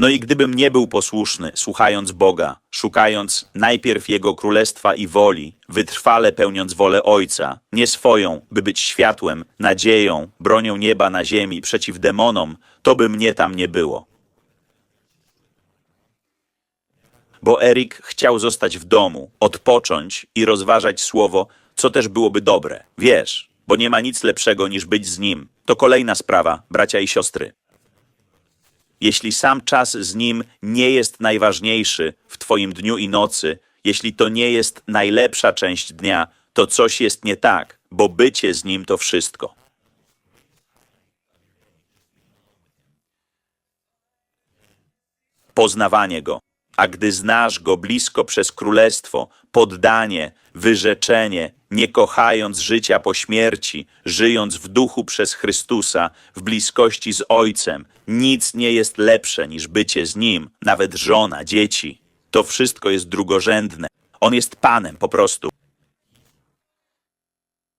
No i gdybym nie był posłuszny, słuchając Boga, szukając najpierw Jego królestwa i woli, wytrwale pełniąc wolę Ojca, nie swoją, by być światłem, nadzieją, bronią nieba na ziemi przeciw demonom, to by mnie tam nie było. Bo Erik chciał zostać w domu, odpocząć i rozważać słowo, co też byłoby dobre. Wiesz, bo nie ma nic lepszego niż być z nim. To kolejna sprawa, bracia i siostry. Jeśli sam czas z nim nie jest najważniejszy w Twoim dniu i nocy, jeśli to nie jest najlepsza część dnia, to coś jest nie tak, bo bycie z nim to wszystko. Poznawanie go. A gdy znasz go blisko przez królestwo, poddanie, wyrzeczenie, nie kochając życia po śmierci, żyjąc w duchu przez Chrystusa, w bliskości z Ojcem, nic nie jest lepsze niż bycie z Nim, nawet żona, dzieci. To wszystko jest drugorzędne. On jest Panem po prostu.